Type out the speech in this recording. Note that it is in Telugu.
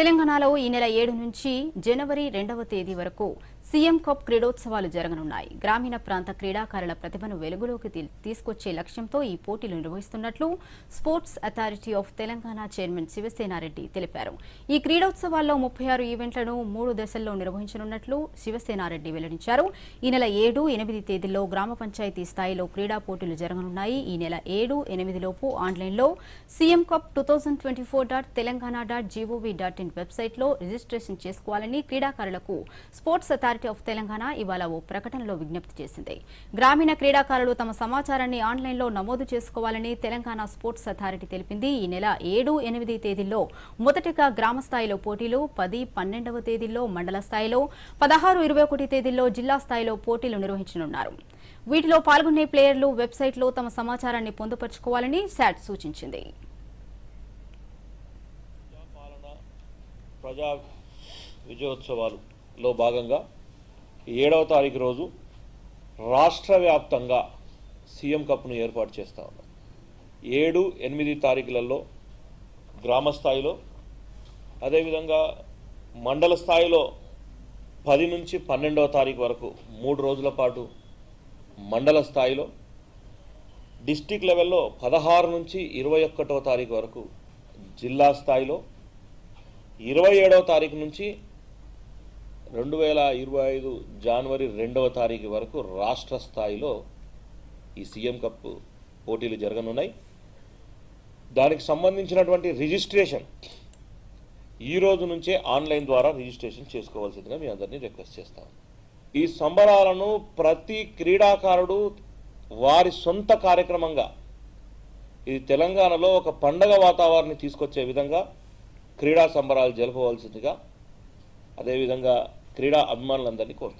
తెలంగాణలో ఈ నెల ఏడు నుంచి జనవరి రెండవ తేదీ వరకు సీఎం కప్ క్రీడోత్సవాలు జరగనున్నాయి. గ్రామీణ ప్రాంత క్రీడాకారుల ప్రతిభను వెలుగులోకి తీసుకొచ్చే లక్ష్యంతో ఈ పోటీలు నిర్వహిస్తున్నట్లు sports authority of Telangana chairman Sivasena Reddy తెలిపారు. ఈ క్రీడోత్సవాల్లో ముప్పై ఆరు ఈవెంట్లను మూడు దశల్లో నిర్వహించనున్నట్లు శివసేనారెడ్డి వెల్లడించారు. ఈ నెల ఏడు ఎనిమిది తేదీల్లో గ్రామ పంచాయతీ స్థాయిలో క్రీడా పోటీలు జరగనున్నాయి. ఈ నెల ఏడు ఎనిమిదిలోపు ఆన్లైన్లో CM cup two thousand twenty four dot Telangana dot G O V dot in వెబ్సైట్లో రిజిస్ట్రేషన్ చేసుకోవాలని క్రీడాకారులకు స్పోర్ట్స్ అథారిటీ ఆఫ్ తెలంగాణ ఇవాళ ఓ ప్రకటనలో విజ్ఞప్తి చేసింది. గ్రామీణ క్రీడాకారులు తమ సమాచారాన్ని ఆన్లైన్లో నమోదు చేసుకోవాలని తెలంగాణ స్పోర్ట్స్ అథారిటీ తెలిపింది. ఈ నెల ఏడు ఎనిమిది తేదీల్లో మొదటగా గ్రామ స్థాయిలో పోటీలు పది పన్నెండవ తేదీల్లో మండల స్థాయిలో పదహారు ఇరవై ఒకటి తేదీల్లో జిల్లా స్థాయిలో పోటీలు నిర్వహించనున్నారు. వీటిలో పాల్గొనే ప్లేయర్లు వెబ్సైట్లో తమ సమాచారాన్ని పొందుపరుచుకోవాలని శాట్ సూచించింది. ప్రజా విజయోత్సవాలులో భాగంగా ఏడవ తారీఖు రోజు రాష్ట్ర వ్యాప్తంగా సీఎం కప్ను ఏర్పాటు చేస్తా ఉన్నాం. ఏడు ఎనిమిది తారీఖులలో గ్రామ స్థాయిలో అదేవిధంగా మండల స్థాయిలో పది నుంచి పన్నెండవ తారీఖు వరకు మూడు రోజుల పాటు మండల స్థాయిలో డిస్టిక్ లెవెల్లో పదహారు నుంచి ఇరవై ఒక్కటవ తారీఖు వరకు జిల్లా స్థాయిలో ఇరవై ఏడవ తారీఖు నుంచి రెండు వేల ఇరవై ఐదు జనవరి రెండవ తారీఖు వరకు రాష్ట్ర స్థాయిలో ఈ సీఎం కప్ పోటీలు జరగనున్నాయి. దానికి సంబంధించినటువంటి రిజిస్ట్రేషన్ ఈ రోజు నుంచే ఆన్లైన్ ద్వారా రిజిస్ట్రేషన్ చేసుకోవాల్సిందిగా మీ అందరినీ రిక్వెస్ట్ చేస్తాం. ఈ సంబరాలను ప్రతి క్రీడాకారుడు వారి సొంత కార్యక్రమంగా ఇది తెలంగాణలో ఒక పండగ వాతావరణాన్ని తీసుకొచ్చే విధంగా క్రీడా సంబరాలు జరపవలసిందిగా అదేవిధంగా క్రీడా అభిమానులందరినీ కోరుతాం